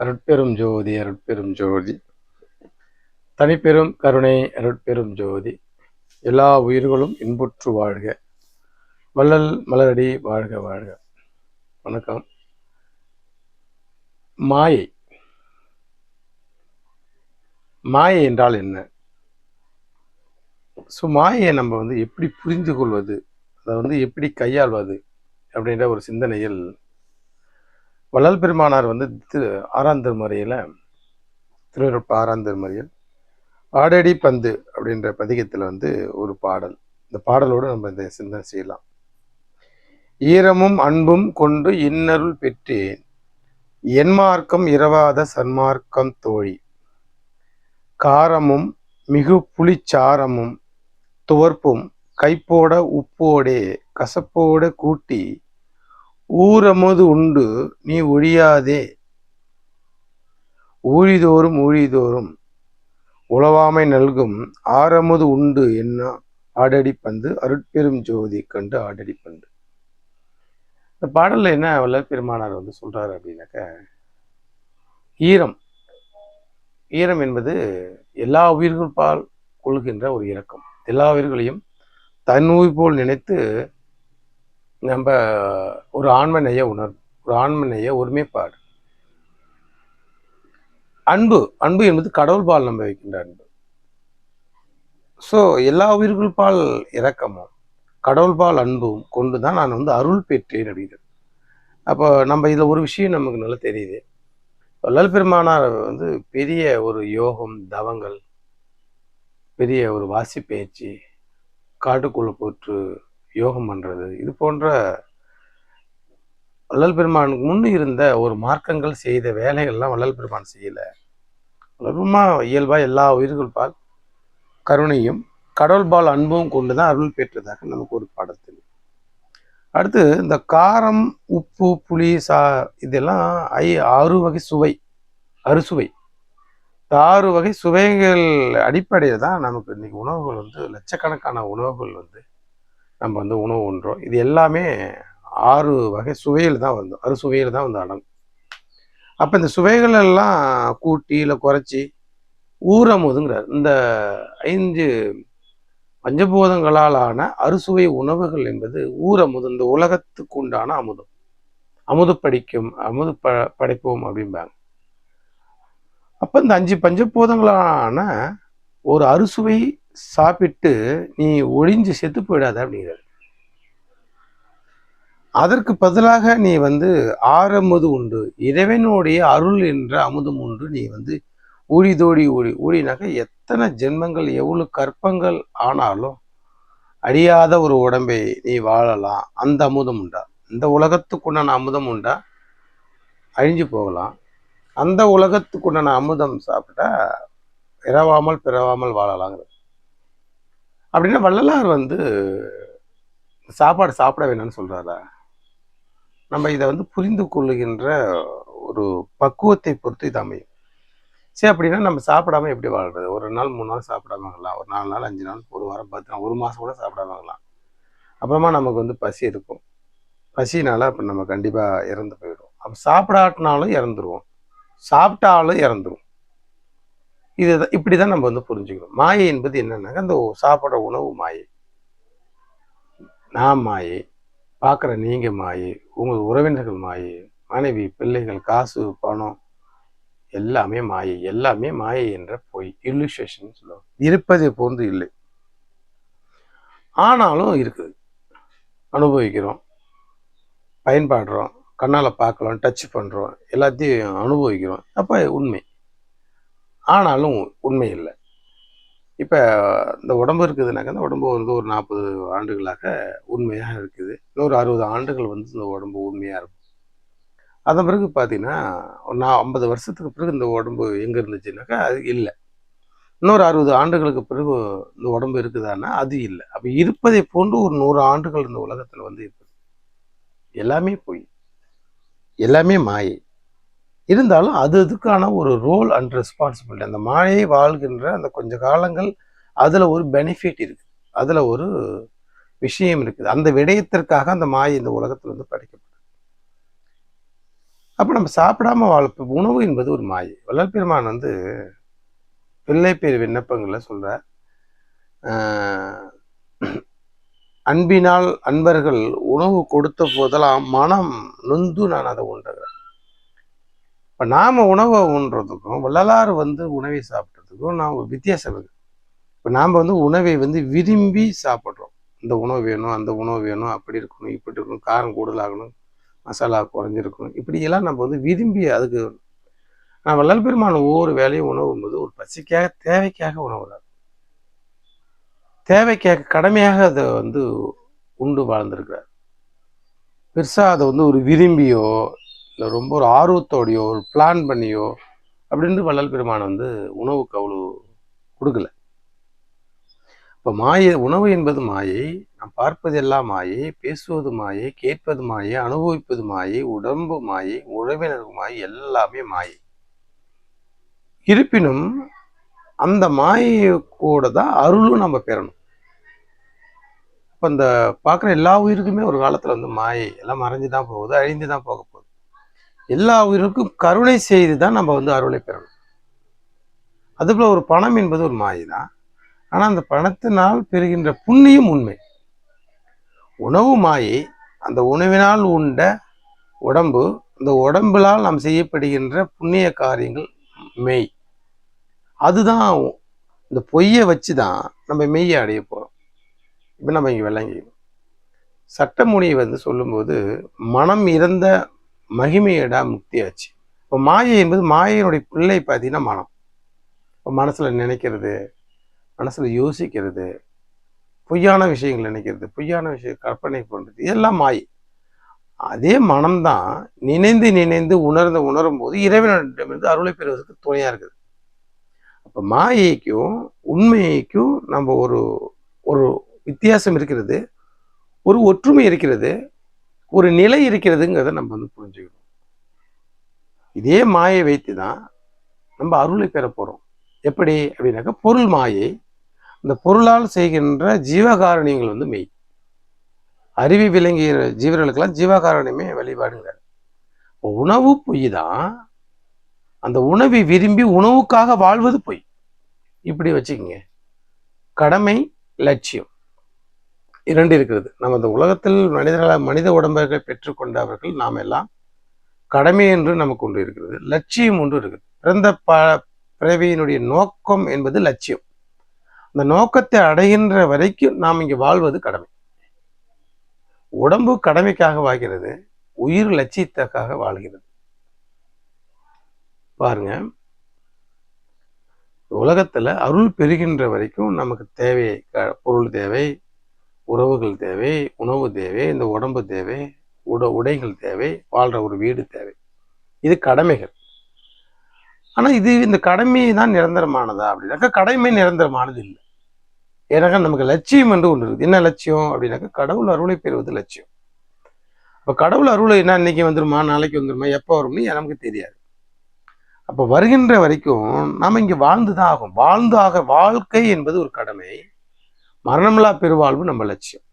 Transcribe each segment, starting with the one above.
அருட்பெரும் ஜோதி அருட்பெரும் ஜோதி. தனிப்பெரும் கருணை அருட்பெரும் ஜோதி. எல்லா உயிர்களும் இன்புற்று வாழ்க. வள்ளல் மலரடி வாழ்க வாழ்க. வணக்கம். மாயை. மாயை என்றால் என்ன? ஸோ மாயையை நம்ம வந்து எப்படி புரிந்து கொள்வது அதை வந்து எப்படி கையாள்வது? அப்படின்ற ஒரு சிந்தனையில் வள்ளல் பெருமானார் வந்து திரு ஆறாம் முறையில் திருவருட்ப ஆறாம் திருமுறையில் ஆடடி பந்து அப்படின்ற பதிகத்தில் வந்து ஒரு பாடல். இந்த பாடலோடு நம்ம இந்த சிந்தனை செய்யலாம். ஈரமும் அன்பும் கொண்டு இன்னருள் பெற்றேன். என்மார்க்கம் இரவாத சன்மார்க்கம் தோழி. காரமும் மிகு புளிச்சாரமும் துவர்ப்பும் கைப்போட உப்போடே கசப்போட கூட்டி ஊரமோது உண்டு நீ ஒழியாதே. ஊழிதோறும் ஊழிதோறும் உளவாமை நல்கும் ஆரமுது உண்டு என்ன ஆடடி பந்து அருட்பெரும் ஜோதி கண்டு ஆடடி பந்து. இந்த பாடலில் என்ன வல்ல பெருமானார் வந்து சொல்கிறார் அப்படின்னாக்க ஈரம். ஈரம் என்பது எல்லா உயிர்கள் பால் கொள்கின்ற ஒரு இரக்கம். எல்லா உயிர்களையும் தன் உயிர் போல் நினைத்து நம்ம ஒரு ஆண்மநேய உணர்வு ஒரு ஆண்மநேய ஒருமைப்பாடு. அன்பு அன்பு என்பது கடவுள் பால் நம்ம வைக்கின்ற அன்பு. ஸோ எல்லா உயிர்கள் பால் இரக்கமும் கடவுள் பால் அன்பும் கொண்டு தான் நான் வந்து அருள் பெற்றேன் அப்படிங்கிறது. அப்போ நம்ம இதில் ஒரு விஷயம் நமக்கு நல்லா தெரியுது. வள்ளல் பெருமானார் வந்து பெரிய ஒரு யோகம் தவங்கள் பெரிய ஒரு வாசி பயிற்சி காட்டுக்குள்ள போற்று யோகம் பண்ணுறது இது போன்ற வள்ளல் பெருமானுக்கு முன் இருந்த ஒரு மார்க்கங்கள் செய்த வேலைகள்லாம் வள்ளல் பெருமான் செய்யலை. வள்ளல் பெருமான் எல்லா உயிர்கள் பால் கருணையும் கடவுள் பால் அன்பும் கொண்டு தான் அருள் பெற்றதாக நமக்கு ஒரு பாடத்தில். அடுத்து இந்த காரம் உப்பு புளி சா இதெல்லாம் ஐ ஆறு வகை சுவை அறுசுவை. இந்த ஆறு வகை சுவைகள் அடிப்படையில் தான் நமக்கு இன்னைக்கு உணவுகள் வந்து லட்சக்கணக்கான உணவுகள் வந்து நம்ம வந்து உணவு உண்றோம். இது எல்லாமே ஆறு வகை சுவையில் தான் வந்து அறுசுவையில் தான் வந்து அடங்கும். அப்போ இந்த சுவைகள் எல்லாம் கூட்டி இல்லை குறைச்சி ஊறமுதுங்கிறார் இந்த ஐந்து பஞ்சபூதங்களால் ஆன அறுசுவை உணவுகள் என்பது ஊரமுது இந்த உலகத்துக்கு உண்டான அமுதம். அமுது படிக்கும் அமுது ப படைப்போம் அப்படிம்பாங்க. அப்போ இந்த அஞ்சு பஞ்சபூதங்களான ஒரு அறுசுவை சாப்பிட்டு நீ ஒழிஞ்சு செத்து போயிடாத அப்படிங்கிறார். அதற்கு பதிலாக நீ வந்து ஆறமுது உண்டு. இறைவனுடைய அருள் என்ற அமுதம் உண்டு. நீ வந்து ஊழிதோடி ஊழி ஊழினாக்க எத்தனை ஜென்மங்கள் எவ்வளவு கற்பங்கள் ஆனாலும் அழியாத ஒரு உடம்பை நீ வாழலாம். அந்த அமுதம் உண்டா? இந்த உலகத்துக்குண்டான அமுதம் உண்டா? அழிஞ்சு போகலாம். அந்த உலகத்துக்குண்டான அமுதம் சாப்பிட்டா பிறவாமல் பிறவாமல் வாழலாங்கிறது. அப்படின்னா வள்ளலார் வந்து சாப்பாடு சாப்பிட வேணும்னு சொல்கிறாரா நம்ம இதை வந்து புரிந்து கொள்ளுகின்ற ஒரு பக்குவத்தை பொறுத்து இது அமையும். சரி அப்படின்னா நம்ம சாப்பிடாம எப்படி வாழ்றது? ஒரு நாள் மூணு நாள் சாப்பிடாம இருக்கலாம். ஒரு நாலு நாள் அஞ்சு நாள் ஒரு வாரம் பத்து நாள் ஒரு மாதம் கூட சாப்பிடாம இருக்கலாம். அப்புறமா நமக்கு வந்து பசி இருக்கும். பசினால அப்போ நம்ம கண்டிப்பாக இறந்து போயிடும் அப்போ சாப்பிடாட்டினாலும் இறந்துருவோம். சாப்பிட்டாலும் இறந்துரும் இது இப்படி தான் நம்ம வந்து புரிஞ்சுக்கணும். மாயை என்பது என்னன்னாக்க அந்த சாப்பிட்ற உணவு மாயை. நான் மாயை பார்க்குற நீங்கள் மாயை உங்கள் உறவினர்கள் மாயை மனைவி பிள்ளைகள் காசு பணம் எல்லாமே மாயை. எல்லாமே மாயை என்ற பொய் இல்லுஷேஷன் சொல்லுவாங்க. இருப்பதை போன்று இல்லை. ஆனாலும் இருக்குது. அனுபவிக்கிறோம். பயன்பாடுறோம். கண்ணால் பார்க்கலாம் டச் பண்ணுறோம் எல்லாத்தையும் அனுபவிக்கிறோம். அப்போ உண்மை. ஆனாலும் உண்மை இல்லை இப்போ இந்த உடம்பு இருக்குதுனாக்கா இந்த உடம்பு வந்து ஒரு நாற்பது ஆண்டுகளாக உண்மையாக இருக்குது. இன்னொரு அறுபது ஆண்டுகள் வந்து இந்த உடம்பு உண்மையாக இருக்கும். அதன் பிறகு பார்த்தீங்கன்னா நான் ஐம்பது வருஷத்துக்கு பிறகு இந்த உடம்பு எங்கே இருந்துச்சுனாக்கா அது இல்லை. இன்னொரு அறுபது ஆண்டுகளுக்கு பிறகு இந்த உடம்பு இருக்குதான்னா அது இல்லை. அப்போ இருப்பதை போன்று ஒரு நூறு ஆண்டுகள் இந்த உலகத்தில் வந்து இருக்குது எல்லாமே பொய் எல்லாமே மாயை. இருந்தாலும் அது அதுக்கான ஒரு ரோல் அண்ட் ரெஸ்பான்சிபிலிட்டி அந்த மாயை வாழ்கின்ற அந்த கொஞ்ச காலங்கள் அதில் ஒரு பெனிஃபிட் இருக்குது அதில் ஒரு விஷயம் இருக்குது. அந்த விடயத்திற்காக அந்த மாயை இந்த உலகத்தில் வந்து படைக்கப்படுது அப்போ நம்ம சாப்பிடாம வாழ்ப்பு உணவு என்பது ஒரு மாயை. வள்ளல் பெருமான் வந்து பிள்ளைப்பேர் விண்ணப்பங்களில் சொல்ற அன்பினால் அன்பர்கள் உணவு கொடுத்த போதெல்லாம் மனம் நொந்து நான் அதை உண்டுகிறேன். இப்போ நாம் உணவை உண்றதுக்கும் வள்ளலார் வந்து உணவை சாப்பிட்றதுக்கும் நாம் வித்தியாசம் இருக்குது இப்போ நாம் வந்து உணவை வந்து விரும்பி சாப்பிட்றோம். இந்த உணவு வேணும் அந்த உணவு வேணும் அப்படி இருக்கணும் இப்படி இருக்கணும் காரம் கூடுதலாகணும் மசாலா குறைஞ்சிருக்கணும் இப்படியெல்லாம் நம்ம வந்து விரும்பி அதுக்கு நான் வள்ளல் பெருமான ஒவ்வொரு வேலையும் உணவும் போது ஒரு பசிக்காக தேவைக்காக உணவுறாரு. தேவைக்காக கடமையாக அதை வந்து உண்டு வாழ்ந்திருக்கிறார். பெருசாக அதை வந்து ஒரு விரும்பியோ இல்லை ரொம்ப ஒரு ஆர்வத்தோடையோ ஒரு பிளான் பண்ணியோ அப்படின்ட்டு வள்ளல் பெருமான் வந்து உணவுக்கு அவ்வளோ கொடுக்கல. இப்போ மாயை உணவு என்பது மாயை நாம் பார்ப்பது எல்லாம் மாயை பேசுவது மாயை கேட்பது மாயை அனுபவிப்பது மாயை உடம்பு மாயை உறவினர் மாயை எல்லாமே மாயை. இருப்பினும் அந்த மாயை கூட தான் அருளும் நம்ம பெறணும். இப்போ இந்த பார்க்குற எல்லா உயிருக்குமே ஒரு காலத்தில் வந்து மாயை எல்லாம் மறைஞ்சு தான் போகுது அழிந்து தான் போக போகுது. எல்லா உயிருக்கும் கருணை செய்து தான் நம்ம வந்து அருளை பெறணும். அதுபோல் ஒரு பணம் என்பது ஒரு மாயை தான் ஆனால் அந்த பணத்தினால் பெறுகின்ற புண்ணியம் உண்மை. உணவு மாயை அந்த உணவினால் உண்ட உடம்பு அந்த உடம்பிலால் நாம் செய்யப்படுகின்ற புண்ணிய காரியங்கள் மெய். அதுதான் இந்த பொய்யை வச்சு தான் நம்ம மெய்யை அடைய போகிறோம் இப்போ நம்ம இங்கே விளங்கிக்கணும். சட்டமொழியை வந்து சொல்லும்போது மனம் இறந்த மகிமையடா முக்தியாச்சு இப்போ மாயை என்பது மாயையினுடைய பிள்ளை பார்த்தீங்கன்னா மனம். இப்போ மனசில் நினைக்கிறது மனசில் யோசிக்கிறது பொய்யான விஷயங்கள் நினைக்கிறது பொய்யான விஷயம் கற்பனை பண்ணுறது இதெல்லாம் மாயை. அதே மனம்தான் நினைந்து நினைந்து உணர்ந்து உணரும் போது இறைவனிடமிருந்து அருளை பெறுவதற்கு துணையாக இருக்குது. அப்போ மாயைக்கும் உண்மைக்கும் நம்ம ஒரு ஒரு வித்தியாசம் இருக்கிறது ஒரு ஒற்றுமை இருக்கிறது ஒரு நிலை இருக்கிறதுங்கிறத நம்ம வந்து புரிஞ்சுக்கணும். இதே மாயை வைத்து தான் நம்ம அருளை பெற போகிறோம் எப்படி அப்படின்னாக்கா பொருள் மாயை இந்த பொருளால் செய்கின்ற ஜீவகாரணியங்கள் வந்து மெய். அருவி விளங்குகிற ஜீவர்களுக்கெல்லாம் ஜீவகாரணியமே வழிபாடுங்கிறார் உணவு பொய் தான். அந்த உணவை விரும்பி உணவுக்காக வாழ்வது பொய். இப்படி வச்சுக்கோங்க. கடமை லட்சியம். இரண்டு இருக்கிறது. நம்ம இந்த உலகத்தில் மனிதர்கள மனித உடம்புகள் பெற்றுக்கொண்டவர்கள் நாம் எல்லாம் கடமை என்று நமக்கு ஒன்று இருக்கிறது. லட்சியம் ஒன்று இருக்குது. பிறந்த ப பிறவியினுடைய நோக்கம் என்பது லட்சியம். அந்த நோக்கத்தை அடைகின்ற வரைக்கும் நாம் இங்கே வாழ்வது கடமை. உடம்பு கடமைக்காக வாழ்கிறது உயிர் லட்சியத்துக்காக வாழ்கிறது. பாருங்க. உலகத்துல அருள் பெறுகின்ற வரைக்கும் நமக்கு தேவை பொருள் தேவை உறவுகள் தேவை உணவு தேவை இந்த உடம்பு தேவை உட உடைகள் தேவை வாழ்கிற ஒரு வீடு தேவை. இது கடமைகள். ஆனால் இது இந்த கடமை தான் நிரந்தரமானதா அப்படின்னாக்கா கடமை நிரந்தரமானது இல்லை. ஏன்னாக்கா நமக்கு லட்சியம் என்று ஒன்று இருக்குது. என்ன லட்சியம் அப்படின்னாக்கா கடவுள் அருளை பெறுவது லட்சியம். அப்போ கடவுள் அருளை என்ன இன்னைக்கு வந்துருமா நாளைக்கு வந்துருமா எப்போ வரும்னு நமக்கு தெரியாது. அப்போ வருகின்ற வரைக்கும் நாம் இங்கே வாழ்ந்து தான் ஆகும் வாழ்ந்து ஆக வாழ்க்கை என்பது ஒரு கடமை. மரணமில்லா பெருவாழ்வு நம்ம லட்சியம்.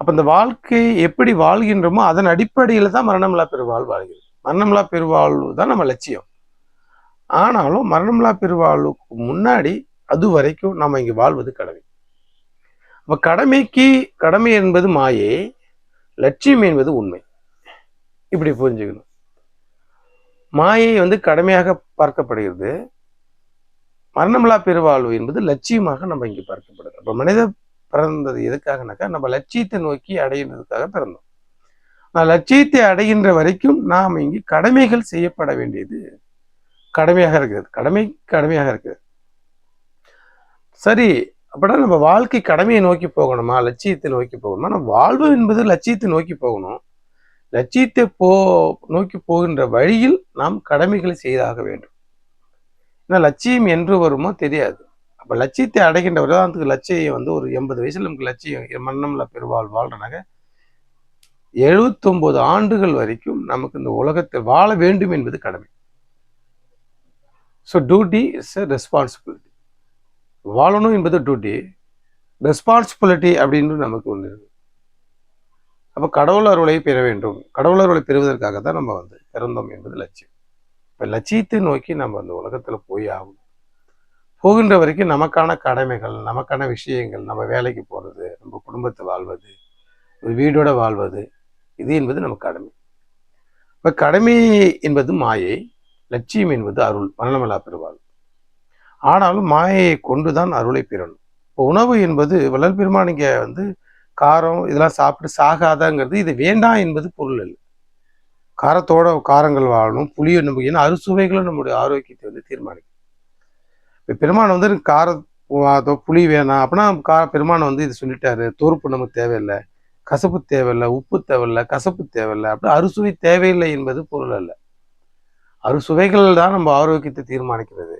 அப்போ இந்த வாழ்க்கை எப்படி வாழ்கின்றோமோ அதன் அடிப்படையில் தான் மரணமில்லா பெருவாழ்வு வாழ்கிறது. மரணமில்லா பெருவாழ்வு தான் நம்ம லட்சியம். ஆனாலும் மரணமில்லா பெருவாழ்வுக்கு முன்னாடி அது வரைக்கும் நம்ம இங்கே வாழ்வது கடமை. அப்போ கடமைக்கு கடமை என்பது மாயே லட்சியம் என்பது உண்மை. இப்படி புரிஞ்சுக்கணும். மாயை வந்து கடமையாக பார்க்கப்படுகிறது. மரணமில்லா பெருவாழ்வு என்பது லட்சியமாக நம்ம இங்கே பார்க்கப்படுது. அப்போ மனித பிறந்தது எதுக்காகனாக்கா நம்ம லட்சியத்தை நோக்கி அடையிறதுக்காக பிறந்தோம். லட்சியத்தை அடைகின்ற வரைக்கும் நாம் இங்கே கடமைகள் செய்யப்பட வேண்டியது கடமையாக இருக்கிறது. கடமை கடமையாக இருக்குது சரி அப்படின்னா நம்ம வாழ்க்கை கடமையை நோக்கி போகணுமா? லட்சியத்தை நோக்கி போகணுமா? நம்ம வாழ்வு என்பது லட்சியத்தை நோக்கி போகணும். லட்சியத்தை போ நோக்கி போகின்ற வழியில் நாம் கடமைகளை செய்தாக வேண்டும். ஏன்னா லட்சியம் என்று வருமோ தெரியாது. அப்போ லட்சியத்தை அடைகின்ற உதாரணத்துக்கு லட்சியம் வந்து ஒரு எண்பது வயசில் நமக்கு லட்சியம் மன்னம்ல பெருவாள் வாழ்றனாக. எழுபத்தொம்போது ஆண்டுகள் வரைக்கும் நமக்கு இந்த உலகத்தில் வாழ வேண்டும் என்பது கடமை. So duty is a responsibility வாழணும் என்பது டியூட்டி ரெஸ்பான்சிபிலிட்டி அப்படின்னு நமக்கு ஒன்று இருக்குது அப்போ கடவுள் அருளை பெற வேண்டும். கடவுள் அருளை பெறுவதற்காக தான் நம்ம வந்து பிறந்தோம் என்பது லட்சியம். இப்போ லட்சியத்தை நோக்கி நம்ம அந்த உலகத்தில் போய் ஆகணும். போகின்ற வரைக்கும் நமக்கான கடமைகள் நமக்கான விஷயங்கள் நம்ம வேலைக்கு போகிறது நம்ம குடும்பத்தை வாழ்வது ஒரு வீடோட வாழ்வது இது என்பது நம்ம கடமை. இப்போ கடமை என்பது மாயை லட்சியம் என்பது அருள் மரணமலா பெறுவாள் ஆனாலும் மாயையை கொண்டு தான் அருளை பெறணும். இப்போ உணவு என்பது வள்ளல் பெருமானிங்க இங்கே வந்து காரம் இதெல்லாம் சாப்பிட்டு சாகாதாங்கிறது இது வேண்டாம் என்பது பொருள் இல்லை காரத்தோட காரங்கள் வாழணும் புளியை நம்ம ஏன்னா அறுசுவைகளும் நம்முடைய ஆரோக்கியத்தை வந்து தீர்மானிக்கும். இப்போ பெருமான் வந்து கார புளி வேணாம் அப்படின்னா கார பெருமான் வந்து இது சொல்லிட்டாரு தோறுப்பு நமக்கு தேவையில்லை கசப்பு தேவையில்லை உப்பு தேவையில்லை கசப்பு தேவையில்லை அப்படி அறுசுவை தேவையில்லை என்பது பொருள் அல்ல. அறுசுவைகள் தான் நம்ம ஆரோக்கியத்தை தீர்மானிக்கிறது.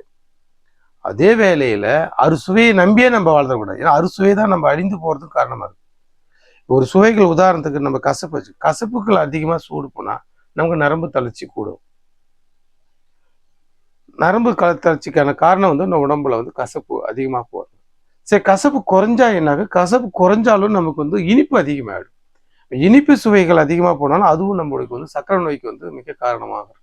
அதே வேலையில் அறுசுவையை நம்பியே நம்ம வாழ்ந்துடக்கூடாது. ஏன்னா அறுசுவை தான் நம்ம அழிந்து போகிறதுக்கு காரணமாக இருக்குது ஒரு சுவைகள் உதாரணத்துக்கு நம்ம கசப்பு வச்சு கசப்புகள் அதிகமாக சூடு போனால் நமக்கு நரம்பு தளர்ச்சி கூடும். நரம்பு க தளர்ச்சிக்கான காரணம் வந்து நம்ம உடம்புல வந்து கசப்பு அதிகமாக போகும் சரி கசப்பு குறைஞ்சா என்னாக? கசப்பு குறைஞ்சாலும் நமக்கு வந்து இனிப்பு அதிகமாகிடும் இனிப்பு சுவைகள் அதிகமாக போனாலும் அதுவும் நம்மளுக்கு வந்து சக்கரை நோய்க்கு வந்து மிக காரணமாகும்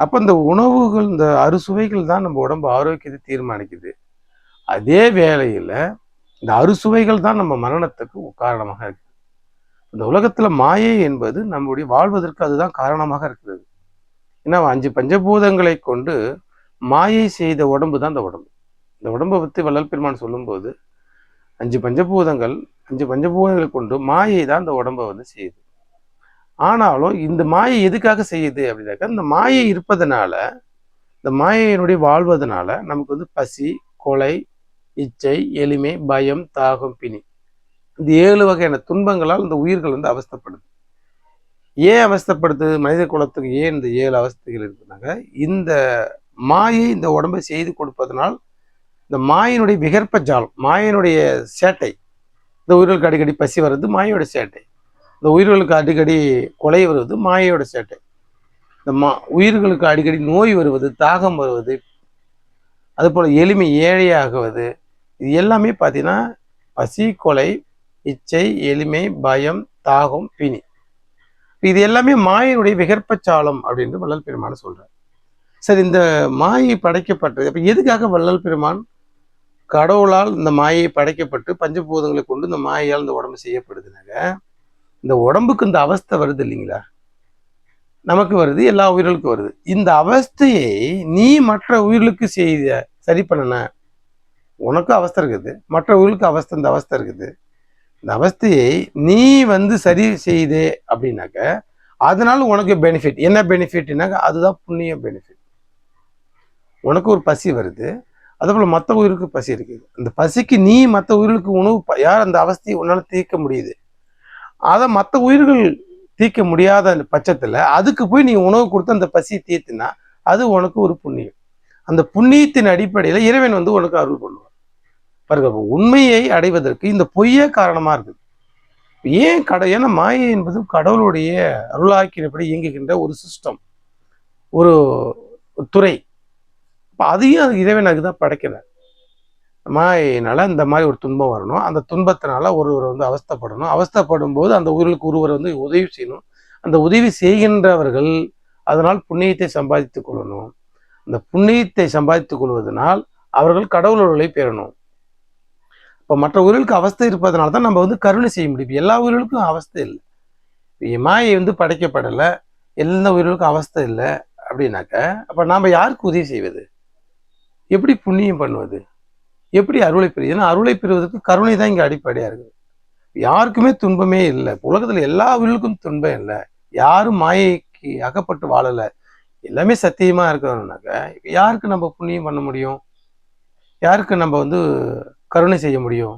அப்போ இந்த உணவுகள் இந்த அறுசுவைகள் தான் நம்ம உடம்பு ஆரோக்கியத்தை தீர்மானிக்குது. அதே வேளையில் இந்த அறுசுவைகள் தான் நம்ம மரணத்துக்கு காரணமாக இருக்கு. இந்த உலகத்துல மாயை என்பது நம்முடைய வாழ்வதற்கு அதுதான் காரணமாக இருக்கிறது. ஏன்னா அஞ்சு பஞ்சபூதங்களை கொண்டு மாயை செய்த உடம்பு தான் இந்த உடம்பு. இந்த உடம்பை பற்றி வள்ளல் பெருமான் சொல்லும்போது அஞ்சு பஞ்சபூதங்கள் அஞ்சு பஞ்சபூதங்களை கொண்டு மாயை தான் இந்த உடம்பை வந்து செய்யுது. ஆனாலும் இந்த மாயை எதுக்காக செய்யுது அப்படின்னாக்கா இந்த மாயை இருப்பதனால இந்த மாயையினுடைய வாழ்வதனால நமக்கு வந்து பசி கொலை இச்சை எளிமை பயம் தாகம் பிணி இந்த ஏழு வகையான துன்பங்களால் இந்த உயிர்கள் வந்து அவஸ்தப்படுது. ஏன் அவஸ்தப்படுது? மனித குலத்துக்கு ஏன் இந்த ஏழு அவஸ்தைகள் இருக்குனாங்க இந்த மாயை இந்த உடம்பை செய்து கொடுப்பதனால் இந்த மாயினுடைய விகற்ப ஜாலம் மாயினுடைய சேட்டை இந்த உயிர்களுக்கு அடிக்கடி பசி வர்றது மாயோட சேட்டை இந்த உயிர்களுக்கு அடிக்கடி கொலை வருவது மாயோட சேட்டை இந்த மா உயிர்களுக்கு அடிக்கடி நோய் வருவது தாகம் வருவது அதுபோல் எளிமை ஏழையாகுவது இது எல்லாமே பார்த்தீங்கன்னா பசி கொலை இச்சை எளிமை பயம் தாகம் பிணி. இது எல்லாமே மாயினுடைய விகற்பச்சாலம் அப்படின்னு வள்ளல் பெருமான் சொல்றார். சரி இந்த மாயை படைக்கப்பட்டது அப்ப எதுக்காக வள்ளல் பெருமான் கடவுளால் இந்த மாயை படைக்கப்பட்டு பஞ்சபூதங்களை கொண்டு இந்த மாயையால் இந்த உடம்பு செய்யப்படுதுனாங்க இந்த உடம்புக்கு இந்த அவஸ்தை வருது இல்லைங்களா? நமக்கு வருது எல்லா உயிர்களுக்கும் வருது. இந்த அவஸ்தையை நீ மற்ற உயிர்களுக்கு செய்த சரி பண்ணன? உனக்கும் அவஸ்தை இருக்குது மற்ற உயிர்களுக்கு அவஸ்தை இந்த அவஸ்தை இருக்குது. இந்த அவஸ்தையை நீ வந்து சரி செய்தே அப்படின்னாக்க அதனால உனக்கு பெனிஃபிட் என்ன பெனிஃபிட்னாக்க அதுதான் புண்ணிய பெனிஃபிட் உனக்கு ஒரு பசி வருது அதே போல் மற்ற உயிருக்கு பசி இருக்குது. அந்த பசிக்கு நீ மற்ற உயிர்களுக்கு உணவு யார் அந்த அவஸ்தையை உன்னால் தீர்க்க முடியுது? அதை மற்ற உயிர்கள் தீர்க்க முடியாத அந்த பட்சத்தில் அதுக்கு போய் நீ உணவு கொடுத்து அந்த பசியை தீர்த்துனா அது உனக்கு ஒரு புண்ணியம். அந்த புண்ணியத்தின் அடிப்படையில் இறைவன் வந்து உனக்கு அருள் பண்ணுவார் பாருங்க உண்மையை அடைவதற்கு இந்த பொய்யே காரணமா இருக்குது. ஏன் கடை ஏன்னா மாயை என்பது கடவுளுடைய அருளாக்கினபடி இயங்குகின்ற ஒரு சிஸ்டம் ஒரு துறை. இப்போ அதையும் அது இறைவன் தான் படைக்கிறார். மாயினால் இந்த மாதிரி ஒரு துன்பம் வரணும். அந்த துன்பத்தினால ஒருவர் வந்து அவஸ்தப்படணும். அவஸ்தப்படும் போது அந்த உயிர்களுக்கு ஒருவர் வந்து உதவி செய்யணும். அந்த உதவி செய்கின்றவர்கள் அதனால் புண்ணியத்தை சம்பாதித்துக் கொள்ளணும். அந்த புண்ணியத்தை சம்பாதித்துக் கொள்வதனால் அவர்கள் கடவுளர்களை பெறணும். இப்போ மற்ற உயிர்களுக்கு அவஸ்தை இருப்பதனால தான் நம்ம வந்து கருணை செய்ய முடியும். எல்லா உயிர்களுக்கும் அவஸ்தை இல்லை. மாயை வந்து படைக்கப்படலை எல்லா உயிர்களுக்கும் அவஸ்தை இல்லை அப்படின்னாக்க அப்போ நாம் யாருக்கு உதவி செய்வது? எப்படி புண்ணியம் பண்ணுவது? எப்படி அருளை பெறுவது? ஏன்னா அருளை பெறுவதற்கு கருணை தான் இங்கே அடிப்படையாக இருக்குது. யாருக்குமே துன்பமே இல்லை. உலகத்தில் எல்லா உயிர்களுக்கும் துன்பம் இல்லை யாரும் மாயைக்கு அகப்பட்டு வாழலை. எல்லாமே சத்தியமாக இருக்கணும்னாக்க யாருக்கு நம்ம புண்ணியம் பண்ண முடியும்? யாருக்கு நம்ம வந்து கருணை செய்ய முடியும்.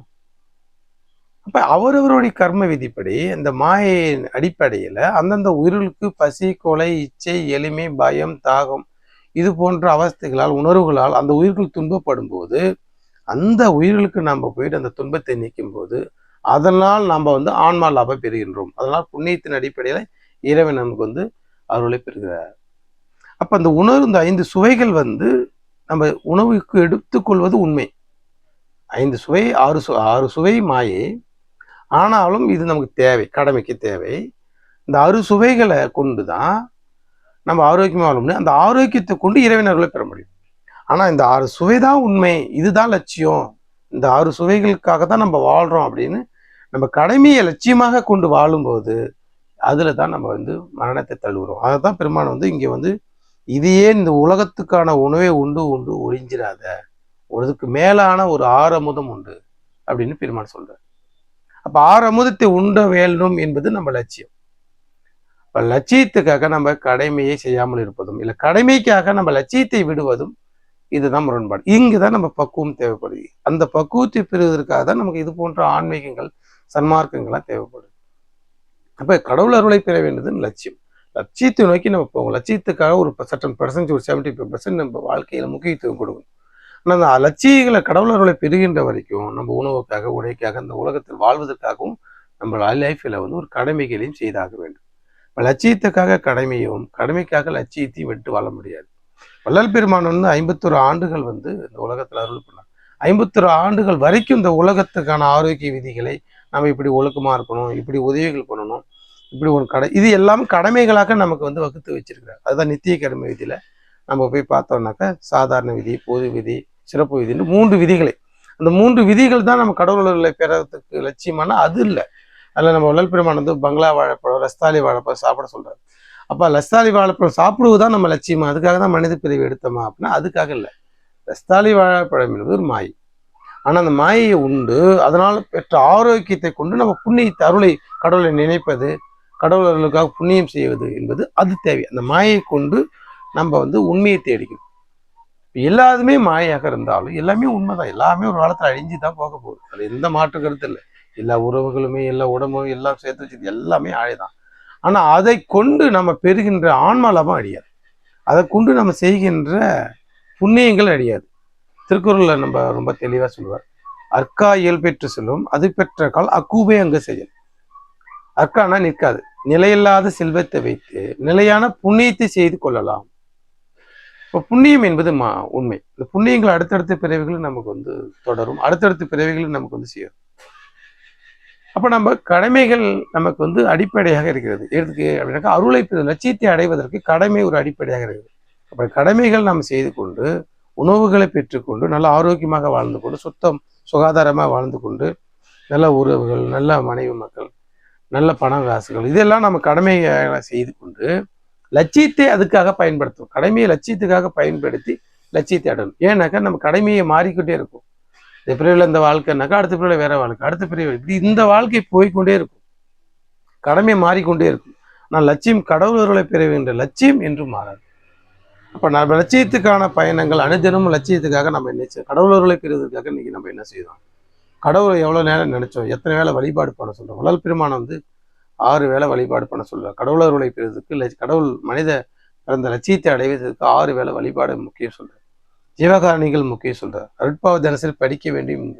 அப்போ அவரவருடைய கர்ம விதிப்படி இந்த மாயையின் அடிப்படையில் அந்தந்த உயிர்களுக்கு பசி கொலை இச்சை எளிமை பயம் தாகம் இது போன்ற அவஸ்தைகளால் உணர்வுகளால் அந்த உயிர்கள் துன்பப்படும் போது அந்த உயிர்களுக்கு நம்ம போயிட்டு அந்த துன்பத்தை நீக்கும் போது அதனால் நம்ம வந்து ஆன்மா லாபம் பெறுகின்றோம். அதனால் புண்ணியத்தின் அடிப்படையில் இறைவன் நமக்கு வந்து அருளை பெறுகிறார். அப்போ அந்த உணர்வு இந்த ஐந்து சுவைகள் வந்து நம்ம உணவுக்கு எடுத்துக்கொள்வது உண்மை. ஐந்து சுவை ஆறு சு ஆறு சுவை மாயை. ஆனாலும் இது நமக்கு தேவை கடமைக்கு தேவை. இந்த அறு சுவைகளை கொண்டு தான் நம்ம ஆரோக்கியமாக வாழ முடியும். அந்த ஆரோக்கியத்தை கொண்டு இறைவினர்களை பெற முடியும். ஆனால் இந்த ஆறு சுவை தான் உண்மை. இதுதான் லட்சியம். இந்த ஆறு சுவைகளுக்காக தான் நம்ம வாழ்கிறோம் அப்படின்னு நம்ம கடமையை லட்சியமாக கொண்டு வாழும்போது அதில் தான் நம்ம வந்து மரணத்தை தழுவுறோம் அதை தான் பெருமானம் வந்து இங்கே வந்து இதையே இந்த உலகத்துக்கான உணவை உண்டு உண்டு ஒழிஞ்சிடாத ஒரு இதுக்கு மேலான ஒரு ஆரமுதம் உண்டு அப்படின்னு பெருமான் சொல்றார். அப்ப ஆரமுதத்தை உண்ட வேணும் என்பது நம்ம லட்சியம். இப்ப லட்சியத்துக்காக நம்ம கடமையை செய்யாமல் இருப்பதும் இல்லை கடமைக்காக நம்ம லட்சியத்தை விடுவதும் இதுதான் முரண்பாடு. இங்குதான் நம்ம பக்குவம் தேவைப்படுது. அந்த பக்குவத்தை பெறுவதற்காக தான் நமக்கு இது போன்ற ஆன்மீகங்கள் சன்மார்க்கங்கள்லாம் தேவைப்படுது. அப்ப கடவுள் அருளை பெற வேண்டியது லட்சியம். லட்சியத்தை நோக்கி நம்ம போவோம் லட்சியத்துக்காக ஒரு சட்டன் பர்சன்ட் ஒரு செவன்டி ஃபைவ் பர்சன்ட் நம்ம வாழ்க்கையில முக்கியத்துவம் கொடுக்கணும். ஆனால் அந்த லட்சியங்களை கடவுளர்களை பெறுகின்ற வரைக்கும் நம்ம உணவுக்காக உடைக்காக இந்த உலகத்தில் வாழ்வதற்காகவும் நம்ம லைஃப்பில் வந்து ஒரு கடமைகளையும் செய்தாக வேண்டும். லட்சியத்துக்காக கடமையும் கடமைக்காக லட்சியத்தையும் விட்டு வாழ முடியாது. வள்ளல் பெருமான் வந்து ஐம்பத்தொரு ஆண்டுகள் வந்து இந்த உலகத்தில் அருள் பண்ணார். ஐம்பத்தொரு ஆண்டுகள் வரைக்கும் இந்த உலகத்துக்கான ஆரோக்கிய விதிகளை நம்ம இப்படி ஒழுக்கமாக இருக்கணும் இப்படி உதவிகள் பண்ணணும் இப்படி ஒரு கடை இது எல்லாமே கடமைகளாக நமக்கு வந்து வகுத்து வச்சிருக்கிறார். அதுதான் நித்திய கடமை விதியில் நம்ம போய் பார்த்தோம்னாக்கா சாதாரண விதி பொது விதி சிறப்பு விதின்னு மூன்று விதிகளை. அந்த மூன்று விதிகள் தான் நம்ம கடவுளர்களை பெறத்துக்கு லட்சியமான அது இல்லை. அதில் நம்ம உடல் பெருமான் வந்து பங்களா வாழைப்பழம் ரஸ்தாலி வாழைப்பழம் சாப்பிட சொல்கிறார் அப்போ ரஸ்தாலி வாழைப்பழம் சாப்பிடுவது தான் நம்ம லட்சியமா? அதுக்காக தான் மனித பிரிவு எடுத்தோமா அப்படின்னா அதுக்காக இல்லை. ரஸ்தாலி வாழைப்பழம் என்பது ஒரு மாய். ஆனால் அந்த மாயை உண்டு. அதனால் பெற்ற ஆரோக்கியத்தை கொண்டு நம்ம புண்ணியத்தை அருளை கடவுளை நினைப்பது கடவுளர்களுக்காக புண்ணியம் செய்வது என்பது அது தேவை. அந்த மாயை கொண்டு நம்ம வந்து உண்மையை தேடிக்கணும் எல்லாதுமே மாயாக இருந்தாலும் எல்லாமே உண்மைதான். எல்லாமே ஒரு காலத்தில் அழிஞ்சு தான் போக போகுது. அது எந்த மாற்று கருத்து இல்லை. எல்லா உறவுகளுமே எல்லா உடம்பும் எல்லாம் சேர்த்து வச்சது எல்லாமே ஆழைதான் ஆனால் அதை கொண்டு நம்ம பெறுகின்ற ஆன்மா லாபம் அழியாது. அதை கொண்டு நம்ம செய்கின்ற புண்ணியங்கள் அழியாது. திருக்குறளில் நம்ம ரொம்ப தெளிவாக சொல்லுவார். அர்க்கா இயல் பெற்று அது பெற்ற கால் அக்கூபே அங்கு செய்யும் அர்க்கானா நிற்காது. நிலையில்லாத செல்வத்தை வைத்து நிலையான புண்ணியத்தை செய்து கொள்ளலாம். இப்போ புண்ணியம் என்பது மா உண்மை. இந்த புண்ணியங்கள் அடுத்தடுத்த பிறவிகளும் நமக்கு வந்து தொடரும். அடுத்தடுத்த பிறவிகளும் நமக்கு வந்து சேரும். அப்போ நம்ம கடமைகள் நமக்கு வந்து அடிப்படையாக இருக்கிறது. எதுக்கு அப்படின்னாக்கா அருளை லட்சியத்தை அடைவதற்கு கடமை ஒரு அடிப்படையாக இருக்குது. அப்ப கடமைகள் நாம் செய்து கொண்டு உணவுகளை பெற்றுக்கொண்டு நல்ல ஆரோக்கியமாக வாழ்ந்து கொண்டு சுத்தம் சுகாதாரமாக வாழ்ந்து கொண்டு நல்ல உறவுகள் நல்ல மனைவி மக்கள் நல்ல பணம் காசுகள் இதெல்லாம் நம்ம கடமையை செய்து கொண்டு லட்சியத்தை அதுக்காக பயன்படுத்தும் கடமையை லட்சியத்துக்காக பயன்படுத்தி லட்சியத்தை அடணும் ஏன்னாக்கா நம்ம கடமையை மாறிக்கிட்டே இருக்கும். இந்த பிரிவில் இந்த வாழ்க்கைனாக்கா அடுத்த பிரிவில் வேற வாழ்க்கை அடுத்த பிரிவு இப்படி இந்த வாழ்க்கை போய்க்கொண்டே இருக்கும். கடமையை மாறிக்கொண்டே இருக்கும். நான் லட்சியம் கடவுளர்களை பெறுகின்ற லட்சியம் என்று மாறாது. அப்போ நம்ம லட்சியத்துக்கான பயணங்கள் அனுதினமும் லட்சியத்துக்காக நம்ம என்ன செய்யும் கடவுளர்களை பெறுவதற்காக இன்னைக்கு நம்ம என்ன செய்வோம் கடவுளை எவ்வளோ நேரம் நினைச்சோம்? எத்தனை வேலை வழிபாடு பண்ண சொல்கிறோம் வள்ளல் பெருமானம் வந்து ஆறு வேளை வழிபாடு பண்ண சொல்கிறார் கடவுளர்களை பெறுவதற்கு லட்ச- கடவுள் மனித பிறந்த லட்சியத்தை அடைவதற்கு ஆறு வேளை வழிபாடு முக்கியம் சொல்கிறார் ஜீவகாரணிகள் முக்கியம் சொல்றார். அருட்பாவ தினசரி படிக்க வேண்டிய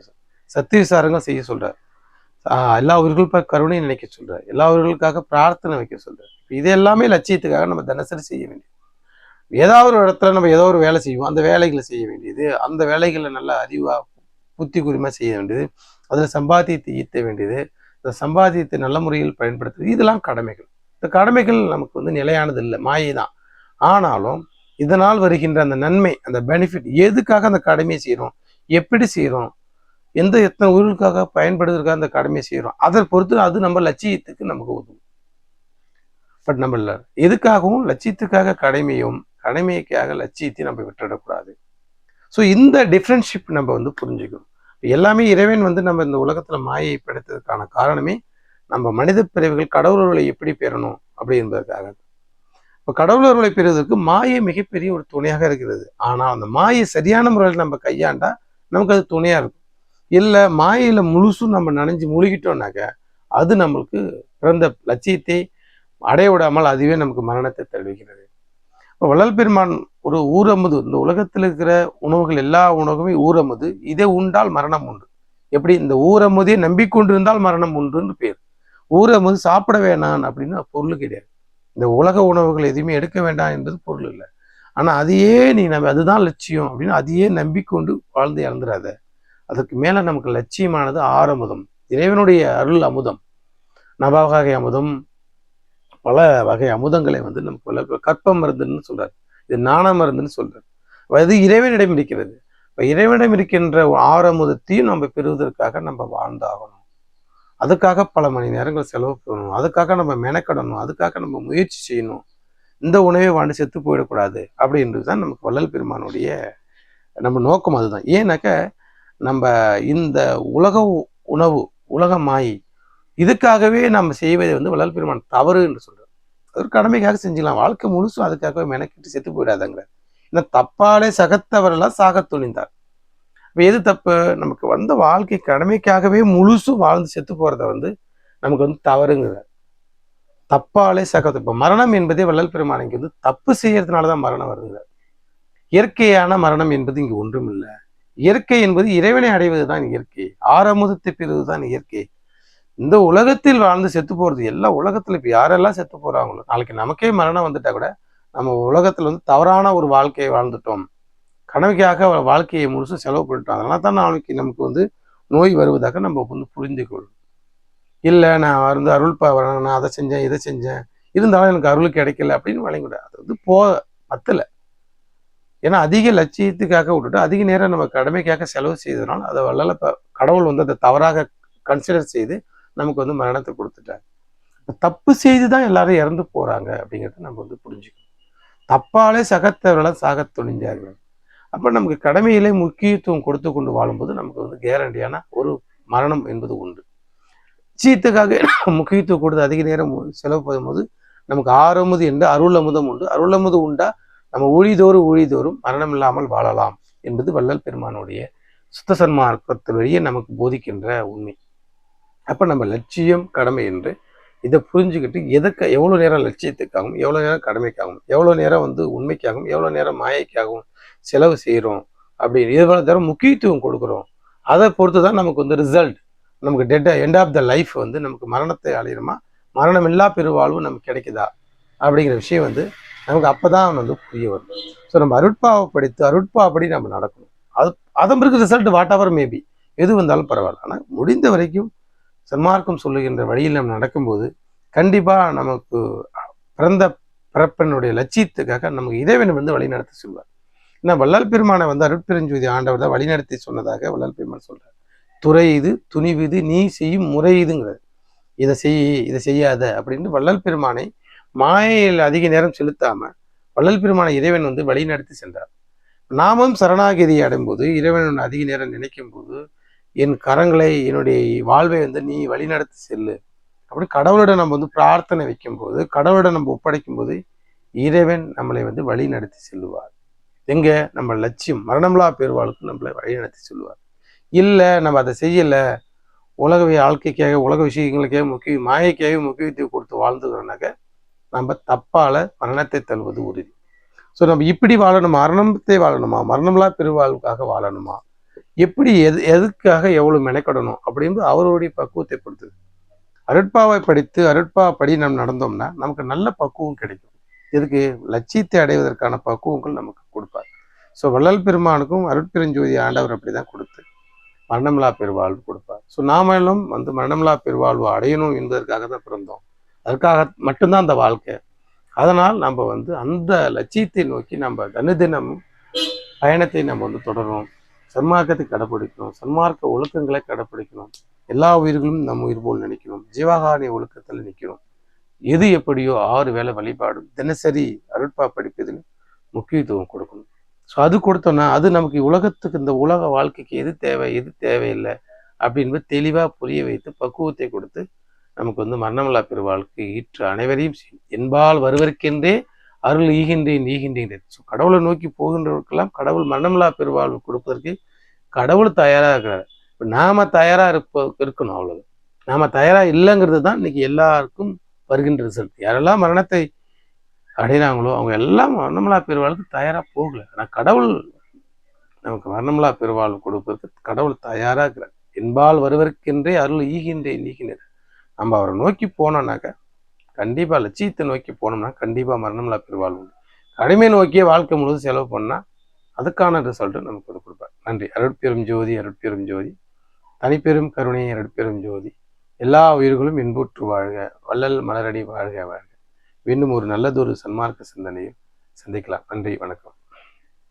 சத்திய விசாரங்கள் செய்ய சொல்றார். எல்லா உயிர்களும் கருணை நினைக்க சொல்றார். எல்லா உயிர்களுக்காக பிரார்த்தனை வைக்க சொல்றார். இது எல்லாமே லட்சியத்துக்காக நம்ம தினசரி செய்ய வேண்டியது. ஏதாவது ஒரு இடத்துல நம்ம ஏதோ ஒரு வேலை செய்வோம். அந்த வேலைகளை செய்ய வேண்டியது. அந்த வேலைகளை நல்லா அறிவா புத்தி கூர்மையா செய்ய வேண்டியது. அதில் சம்பாத்தியத்தை ஈர்த்த வேண்டியது. இந்த சம்பாத்தியத்தை நல்ல முறையில் பயன்படுத்துவது இதெல்லாம் கடமைகள். இந்த கடமைகள் நமக்கு வந்து நிலையானது இல்லை மாயை தான். ஆனாலும் இதனால் வருகின்ற அந்த நன்மை அந்த பெனிஃபிட் எதுக்காக அந்த கடமையை செய்கிறோம் எப்படி செய்கிறோம் எந்த எத்தனை உயிர்களுக்காக பயன்படுவதற்காக அந்த கடமையை செய்கிறோம் அதை பொறுத்து அது நம்ம லட்சியத்துக்கு நமக்கு உதவும். பட் நம்ம எதுக்காகவும் லட்சியத்துக்காக கடமையும் கடமைக்காக லட்சியத்தையும் நம்ம விட்டுடக்கூடாது ஸோ இந்த டிஃப்ரென்ஷிப் நம்ம வந்து புரிஞ்சுக்கணும். எல்லாமே இறைவன் வந்து நம்ம இந்த உலகத்துல மாயை படைத்ததுக்கான காரணமே நம்ம மனித பிறவிகள் கடவுளர்களை எப்படி பெறணும் அப்படி என்பதற்காக இப்போ கடவுளர்களை பெறுவதற்கு மாயை மிகப்பெரிய ஒரு துணையாக இருக்கிறது. ஆனால் அந்த மாயை சரியான முறையில் நம்ம கையாண்டா நமக்கு அது துணையா இருக்கும். இல்லை மாயையில முழுசும் நம்ம நனைஞ்சு முழுகிட்டோம்னாக்க அது நம்மளுக்கு பிறந்த லட்சியத்தை அடைய விடாமல் அதுவே நமக்கு மரணத்தை தருவிக்கிறது இப்போ வள்ளல் பெருமான் ஒரு ஊரமுது. இந்த உலகத்தில் இருக்கிற உணவுகள் எல்லா உணவுமே ஊரமுது. இதை உண்டால் மரணம் உண்டு. எப்படி? இந்த ஊரமுதே நம்பிக்கொண்டிருந்தால் மரணம் உண்டுன்னு பேர். ஊரமுது சாப்பிட வேணாம் அப்படின்னு பொருள் கிடையாது. இந்த உலக உணவுகள் எதுவுமே எடுக்க வேண்டாம் என்பது பொருள் இல்லை. ஆனால் அதையே நீ நம்ம அதுதான் லட்சியம் அப்படின்னு அதையே நம்பிக்கொண்டு வாழ்ந்து இறந்துடாத அதுக்கு மேலே நமக்கு லட்சியமானது ஆரமுதம். இறைவனுடைய அருள் அமுதம். நவவகை அமுதம். பல வகை அமுதங்களை வந்து நமக்கு வளர்ப்பு கற்ப மருந்துன்னு சொல்றாரு. இது நாண மருந்துன்னு சொல்றாரு. அது இறைவனிடம் இருக்கிறது. இப்போ இறைவனிடம் இருக்கின்ற ஆரமுதத்தையும் நம்ம பெறுவதற்காக நம்ம வாழ்ந்தாகணும். அதுக்காக பல மணி நேரங்கள் செலவு பண்ணணும். அதுக்காக நம்ம மெனக்கடணும். அதுக்காக நம்ம முயற்சி செய்யணும். இந்த உணவை வாண்டு செத்து போயிடக்கூடாது அப்படின்றது தான் நமக்கு வள்ளல் பெருமானுடைய நம்ம நோக்கம் அதுதான். ஏன்னாக்க நம்ம இந்த உலக உணவு உலக மாயை இதுக்காகவே நம்ம செய்வதை வந்து வள்ளல் பெருமான் தவறு என்று சொல்றாரு. அது ஒரு கடமைக்காக செஞ்சுக்கலாம் வாழ்க்கை முழுசும் அதுக்காகவே மெனக்கிட்டு செத்து போயிடாதங்கிற ஏன்னா தப்பாலே சகத்தவரெல்லாம் சாக துணிந்தார். இப்போ எது தப்பு? நமக்கு வந்த வாழ்க்கை கடமைக்காகவே முழுசும் வாழ்ந்து செத்து போகிறத வந்து நமக்கு வந்து தவறுங்கிறார். தப்பாலே சகத்து இப்போ மரணம் என்பதே வள்ளல் பெருமான் இங்கே வந்து தப்பு செய்யறதுனால தான் மரணம் வருதுங்க இயற்கையான மரணம் என்பது இங்கே ஒன்றும் இல்லை இயற்கை என்பது இறைவனை அடைவது தான் இயற்கை. ஆரமுதத்தை பெறுவது தான் இயற்கை. இந்த உலகத்தில் வாழ்ந்து செத்து போகிறது எல்லா உலகத்தில் இப்போ யாரெல்லாம் செத்து போகிறாங்களோ நாளைக்கு நமக்கே மரணம் வந்துட்டா கூட நம்ம உலகத்தில் வந்து தவறான ஒரு வாழ்க்கையை வாழ்ந்துட்டோம். கடமைக்காக வாழ்க்கையை முழுசும் செலவு பண்ணிட்டோம். அதனால தான் நாளைக்கு நமக்கு வந்து நோய் வருவதாக நம்ம வந்து புரிந்துக்கொள்ளும் இல்லை நான் வந்து அருள் ப நான் அதை செஞ்சேன் இதை செஞ்சேன் இருந்தாலும் எனக்கு அருள் கிடைக்கல அப்படின்னு வழங்கிவிட. அது வந்து போ பத்தலை. ஏன்னா அதிக லட்சியத்துக்காக விட்டுட்டு அதிக நேரம் நம்ம கடமைக்காக செலவு செய்ததுனால அதை வல்லால இப்போ கடவுள் வந்து அதை தவறாக கன்சிடர் செய்து நமக்கு வந்து மரணத்தை கொடுத்துட்டாங்க தப்பு செய்து தான் எல்லாரும் இறந்து போகிறாங்க அப்படிங்கிறத நம்ம வந்து புரிஞ்சுக்கணும். தப்பாலே சகத்தவர்களை சாக துணிஞ்சார்கள். அப்போ நமக்கு கடமையிலே முக்கியத்துவம் கொடுத்து கொண்டு வாழும்போது நமக்கு வந்து கேரண்டியான ஒரு மரணம் என்பது உண்டு. சீத்துக்காக முக்கியத்துவம் கொடுத்து அதிக நேரம் செலவு பண்ணும்போது நமக்கு ஆறமுது என்று அருள் அமுதம் உண்டு. அருளமுது உண்டா நம்ம ஊழிதோறும் ஊழிதோறும் மரணம் இல்லாமல் வாழலாம் என்பது வள்ளல் பெருமானுடைய சுத்த சன்மார்க்கத்து நமக்கு போதிக்கின்ற உண்மை. அப்போ நம்ம லட்சியம் கடமை என்று இதை புரிஞ்சுக்கிட்டு எதுக்கு எவ்வளோ நேரம் லட்சியத்துக்காகவும் எவ்வளோ நேரம் கடமைக்காகவும் எவ்வளோ நேரம் வந்து உண்மைக்காகவும் எவ்வளோ நேரம் மாயைக்காகவும் செலவு செய்கிறோம் அப்படின்னு எவ்வளோ நேரம் முக்கியத்துவம் கொடுக்குறோம் அதை பொறுத்து தான் நமக்கு வந்து ரிசல்ட் நமக்கு dead end of the life வந்து நமக்கு மரணத்தை அழியிறோமா மரணம் இல்லா பெருவாழ்வும் நமக்கு கிடைக்குதா? அப்படிங்கிற விஷயம் வந்து நமக்கு அப்போ தான் வந்து புரிய வரும். ஸோ நம்ம அருட்பாவை படித்து அருட்பாப்படி நம்ம நடக்கணும். அது அதன் பிறகு ரிசல்ட் வாட் எவர் மேபி எது வந்தாலும் பரவாயில்ல. ஆனால் முடிந்த வரைக்கும் சன்மார்க்கம் சொல்லுகின்ற வழியில் நம்ம நடக்கும்போது கண்டிப்பாக நமக்கு பிறந்த பிறப்பினுடைய லட்சியத்துக்காக நமக்கு இறைவன் வந்து வழி நடத்தி சொல்வார். ஏன்னா வள்ளல் பெருமானை வந்து அருட்பெருஞ்சோதி ஆண்டவர் தான் வழிநடத்தி சொன்னதாக வள்ளல் பெருமான் சொல்றார். துறை இது துணிவு இது நீ செய்யும் முறை இதுங்கிறது. இதை செய் இதை செய்யாத அப்படின்னு வள்ளல் பெருமானை மாயையில் அதிக நேரம் செலுத்தாம வள்ளல் பெருமானை இறைவன் வந்து வழிநடத்தி சென்றார். நாமும் சரணாகிதியை அடையும்போது இறைவன் அதிக நேரம் நினைக்கும் போது என் கரங்களை என்னுடைய வாழ்வை வந்து நீ வழிநடத்தி செல்லு. அப்படி கடவுளிடம் நம்ம வந்து பிரார்த்தனை வைக்கும்போது கடவுளிடம் நம்ம ஒப்படைக்கும் போது இறைவன் நம்மளை வந்து வழி நடத்தி செல்லுவார். எங்க? நம்ம லட்சியம் மரணம்லா பெருவாளுக்கு நம்மளை வழி நடத்தி செல்வார் இல்லை நம்ம அதை செய்யலை. உலக வாழ்க்கைக்காக உலக விஷயங்களுக்கே முக்கிய மாயைக்காக முக்கியத்துவம் கொடுத்து வாழ்ந்துக்கிறோம்னாக்க நம்ம தப்பால மரணத்தை தழுவது உறுதி. ஸோ நம்ம இப்படி வாழணுமா? மரணத்தை வாழணுமா? மரணமலா பெருவாழ்வுக்காக வாழணுமா? எப்படி எது எதுக்காக எவ்வளவு மெனக்கடணும் அப்படின்னு அவருடைய பக்குவத்தை பொறுத்தது. அருட்பாவை படித்து அருட்பா படி நம்ம நடந்தோம்னா நமக்கு நல்ல பக்குவம் கிடைக்கும். இதுக்கு லட்சியத்தை அடைவதற்கான பக்குவங்கள் நமக்கு கொடுப்பார். ஸோ வள்ளல் பெருமானுக்கும் அருட்பெருஞ்சோதி ஆண்டவர் அப்படிதான் கொடுத்து மரணமிலா பெருவாழ்வு கொடுப்பார். ஸோ நாமளும் வந்து மரணமிலா பெருவாழ்வு அடையணும் என்பதற்காக தான் பிறந்தோம். அதுக்காக மட்டும்தான் அந்த வாழ்க்கை. அதனால் நம்ம வந்து அந்த லட்சியத்தை நோக்கி நம்ம தினமும் பயணத்தை நம்ம வந்து தொடரும் சன்மார்க்கத்தை கடைப்பிடிக்கணும் சன்மார்க்க ஒழுக்கங்களை கடைப்பிடிக்கணும் எல்லா உயிர்களும் நம்ம உயிர் போல் நினைக்கணும். ஜீவகாரிய ஒழுக்கத்தில் நிற்கணும் எது எப்படியோ ஆறு வேலை வழிபாடும் தினசரி அருட்பா படிப்பதில் முக்கியத்துவம் கொடுக்கணும். ஸோ அது கொடுத்தோன்னா அது நமக்கு உலகத்துக்கு இந்த உலக வாழ்க்கைக்கு எது தேவை எது தேவையில்லை அப்படின்னு தெளிவாக புரிய வைத்து பக்குவத்தை கொடுத்து நமக்கு வந்து மரணமலா பெரு வாழ்க்கை ஈற்று அனைவரையும் செய்யும் என்பால் வருவதற்கென்றே அருள் ஈகின்றேன் ஈகின்றேன். ஸோ கடவுளை நோக்கி போகின்றவர்களுக்கெல்லாம் கடவுள் மரணமில்லா பெருவாழ்வு கொடுப்பதற்கு கடவுள் தயாராக இருக்கிறார். இப்போ நாம் தயாராக இருப்ப இருக்கணும் அவ்வளவு. நாம் தயாராக இல்லைங்கிறது தான் இன்னைக்கு எல்லாருக்கும் வருகின்ற ரிசல்ட் யாரெல்லாம் மரணத்தை அடைனாங்களோ அவங்க எல்லாம் மரணமில்லா பெருவாழ்வுக்கு தயாராக போகலை. ஆனால் கடவுள் நமக்கு மரணமில்லா பெருவாழ்வு கொடுப்பதற்கு கடவுள் தயாராக இருக்கிறார். என்பால் வருவதற்கென்றே அருள் ஈகின்றே ஈகின்றார் நம்ம அவரை நோக்கி போனோம்னாக்க கண்டிப்பாக லட்சியத்தை நோக்கி போனோம்னா கண்டிப்பாக மரணமில்லா பெருவாழ்வு உண்டு. கடுமை நோக்கியே வாழ்க்கை முழுவதும் செலவு பண்ணால் அதுக்கான ரிசல்ட்டு நமக்கு வந்து கொடுப்பார். நன்றி. அருட்பெரும் ஜோதி அருட்பெரும் ஜோதி. தனிப்பெரும் கருணை அருட்பெரும் ஜோதி. எல்லா உயிர்களும் இன்புற்று வாழ்க. வள்ளல் மலரடி வாழ்க வாழ்க. மீண்டும் ஒரு நல்லதொரு சன்மார்க்க சிந்தனையில் சந்திக்கலாம். நன்றி. வணக்கம்.